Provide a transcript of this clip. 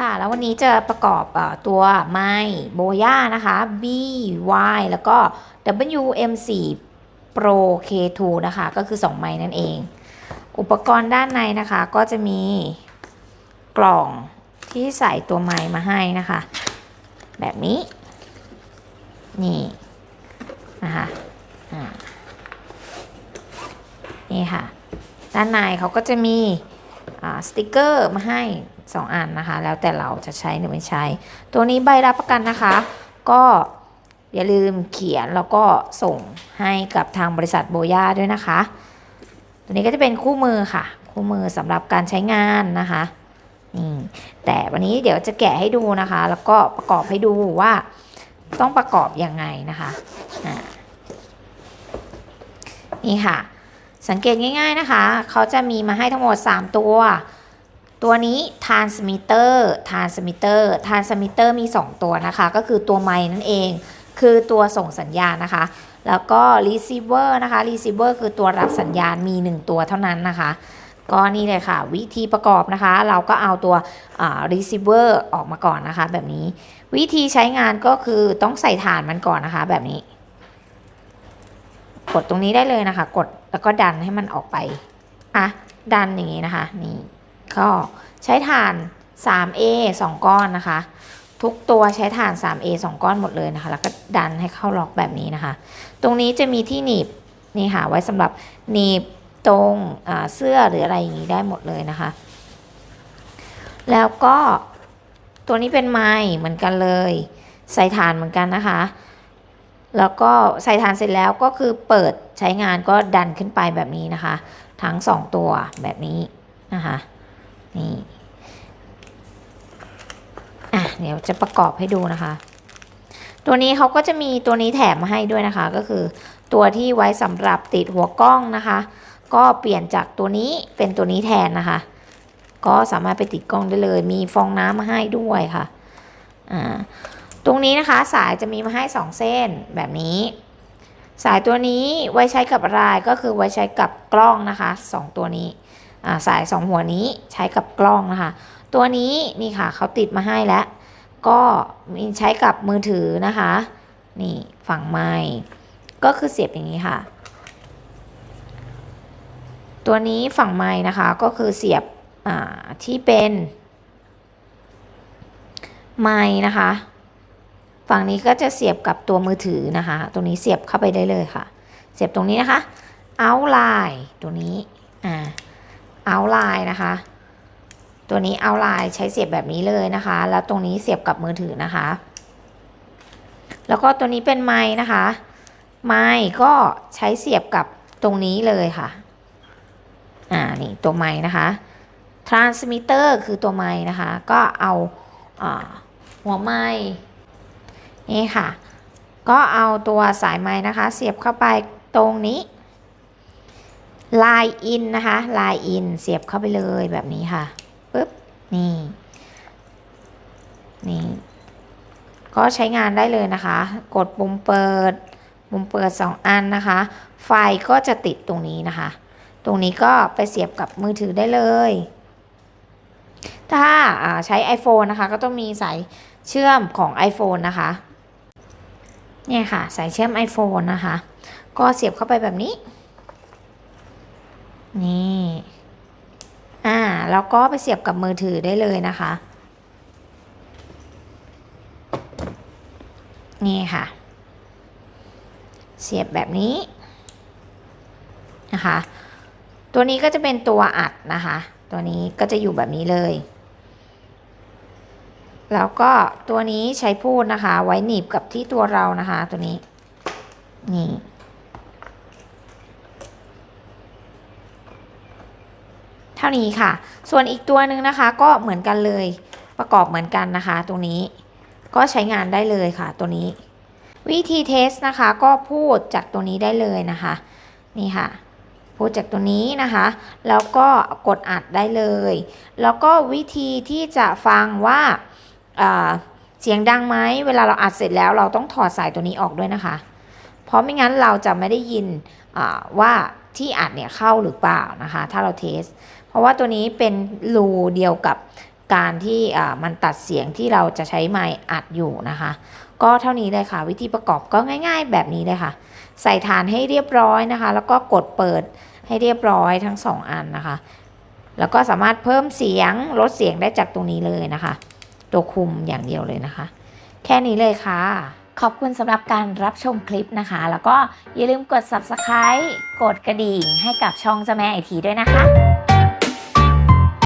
ค่ะ แล้ววันนี้จะประกอบอตัวไม้โบย่านะคะ B Y แล้วก็ W M 4 Pro K2 นะคะ ก็คือ 2 ไม้นั่นเอง อุปกรณ์ด้านในนะคะก็จะมีกล่องที่ใส่ตัวไม้มาให้นะคะ แบบนี้ นี่นะคะนี่ค่ะ ด้านในเขาก็จะมี สติกเกอร์มาให้ 2 อันนะคะ แล้วแต่เราจะใช้หรือไม่ใช้ ตัวนี้ใบรับประกันนะคะ ก็อย่าลืมเขียนแล้วก็ส่งให้กับทางบริษัทโบย่าด้วยนะคะ ตัวนี้ก็จะเป็นคู่มือค่ะ คู่มือสำหรับการใช้งานนะคะนี่แต่วันนี้เดี๋ยวจะแกะให้ดูนะคะ แล้วก็ประกอบให้ดูว่าต้องประกอบยังไงนะคะนี่ค่ะ สังเกตง่ายๆนะคะ เขาจะมีมาให้ทั้งหมด 3 ตัว ตัวนี้ transmitter transmitter transmitter มี 2 ตัวนะคะ ก็คือตัวไม้นั่นเอง คือตัวส่งสัญญาณนะคะ แล้วก็ receiver นะคะ receiver คือตัวรับสัญญาณมี 1 ตัวเท่านั้นนะคะ ก็นี่เลยค่ะ วิธีประกอบนะคะ เราก็เอาตัว receiver ออกมาก่อนนะคะ แบบนี้ วิธีใช้งานก็คือต้องใส่ฐานมันก่อนนะคะ แบบนี้ กดตรงนี้ได้เลยนะคะ กดแล้วก็ดันให้มันออกไปอะดันอย่างนี้นะคะนี่ก็ใช้ถ่าน 3A 2 ก้อนนะคะ ทุกตัวใช้ถ่าน 3A 2 ก้อนหมดเลยนะคะ แล้วก็ดันให้เข้าล็อกแบบนี้นะคะ ตรงนี้จะมีที่หนีบนี่ค่ะไว้สำหรับหนีบตรงเสื้อหรืออะไรอย่างนี้ได้หมดเลยนะคะ แล้วก็ตัวนี้เป็นไม้เหมือนกันเลย ใส่ถ่านเหมือนกันนะคะ แล้วก็ใส่ฐานเสร็จแล้วก็คือเปิดใช้งานก็ดันขึ้นไปแบบนี้นะคะ ทั้ง 2 ตัวแบบนี้นะคะนี่อะเดี๋ยวจะประกอบให้ดูนะคะ ตัวนี้เขาก็จะมีตัวนี้แถมมาให้ด้วยนะคะ ก็คือตัวที่ไว้สำหรับติดหัวกล้องนะคะ ก็เปลี่ยนจากตัวนี้เป็นตัวนี้แทนนะคะ ก็สามารถไปติดกล้องได้เลย มีฟองน้ำมาให้ด้วยค่ะอ่า ตรงนี้นะคะสายจะมีมาให้ 2 เส้นแบบนี้ สายตัวนี้ไว้ใช้กับอะไรก็คือไว้ใช้กับกล้องนะคะ 2 ตัวนี้สาย 2 หัวนี้ใช้กับกล้องนะคะ ตัวนี้นี่ค่ะเขาติดมาให้แล้ว ก็มีใช้กับมือถือนะคะ นี่ฝั่งไม้ก็คือเสียบอย่างนี้ค่ะ ตัวนี้ฝั่งไม้นะคะก็คือเสียบที่เป็นไม้นะคะ ฝั่งนี้ก็จะเสียบกับตัวมือถือนะคะ ตรงนี้เสียบเข้าไปได้เลยค่ะ เสียบตรงนี้นะคะ outline ตัวนี้อ่า outline นะคะ ตัวนี้ outline ใช้เสียบแบบนี้เลยนะคะ แล้วตรงนี้เสียบกับมือถือนะคะ แล้วก็ตัวนี้เป็นไม้นะคะ ไม้ก็ใช้เสียบกับตรงนี้เลยค่ะ อ่า นี่ตัวไม้นะคะ transmitter คือตัวไม้นะคะ ก็เอาอ่าหัวไม้ นี่ค่ะ ก็เอาตัวสายไม้นะคะ เสียบเข้าไปตรงนี้ลายอินนะคะลายอินเสียบเข้าไปเลยแบบนี้ค่ะปึ๊บนี่นี่ก็ใช้งานได้เลยนะคะ กดปุ่มเปิดปุ่มเปิด 2 อันนะคะ ไฟก็จะติดตรงนี้นะคะ ตรงนี้ก็ไปเสียบกับมือถือได้เลย ถ้าใช้ iPhone นะคะ ก็ต้องมีสายเชื่อมของ iPhone นะคะ เนี่ยค่ะ สายเชื่อม iPhone นะคะ ก็เสียบเข้าไปแบบนี้ นี่อ่าแล้วก็ไปเสียบกับมือถือได้เลยนะคะ นี่ค่ะ เสียบแบบนี้นะคะ ตัวนี้ก็จะเป็นตัวอัดนะคะ ตัวนี้ก็จะอยู่แบบนี้เลย แล้วก็ตัวนี้ใช้พูดนะคะ ไว้หนีบกับที่ตัวเรานะคะ ตัวนี้ นี่ เท่านี้ค่ะ ส่วนอีกตัวหนึ่งนะคะ ก็เหมือนกันเลย ประกอบเหมือนกันนะคะ ตรงนี้ ก็ใช้งานได้เลยค่ะ ตัวนี้ วิธีเทสนะคะ ก็พูดจากตัวนี้ได้เลยนะคะ นี่ค่ะพูดจากตัวนี้นะคะ แล้วก็กดอัดได้เลย แล้วก็วิธีที่จะฟังว่า เสียงดังไหมเวลาเราอัดเสร็จแล้วเราต้องถอดสายตัวนี้ออกด้วยนะคะ เพราะไม่งั้นเราจะไม่ได้ยินว่าที่อัดเนี่ยเข้าหรือเปล่านะคะ ถ้าเราเทส เพราะว่าตัวนี้เป็นรูเดียวกับการที่มันตัดเสียงที่เราจะใช้ไมค์อัดอยู่นะคะ ก็เท่านี้เลยค่ะ วิธีประกอบก็ง่าย ๆ แบบนี้เลยค่ะ ใส่ฐานให้เรียบร้อยนะคะ แล้วก็กดเปิดให้เรียบร้อยทั้งสองอันนะคะ แล้วก็สามารถเพิ่มเสียงลดเสียงได้จากตรงนี้เลยนะคะ ตัวคุมอย่างเดียวเลยนะคะ แค่นี้เลยค่ะ ขอบคุณสำหรับการรับชมคลิปนะคะ แล้วก็อย่าลืมกด subscribe กดกระดิ่งให้กับช่องเจ้าแม่ไอทีด้วยนะคะ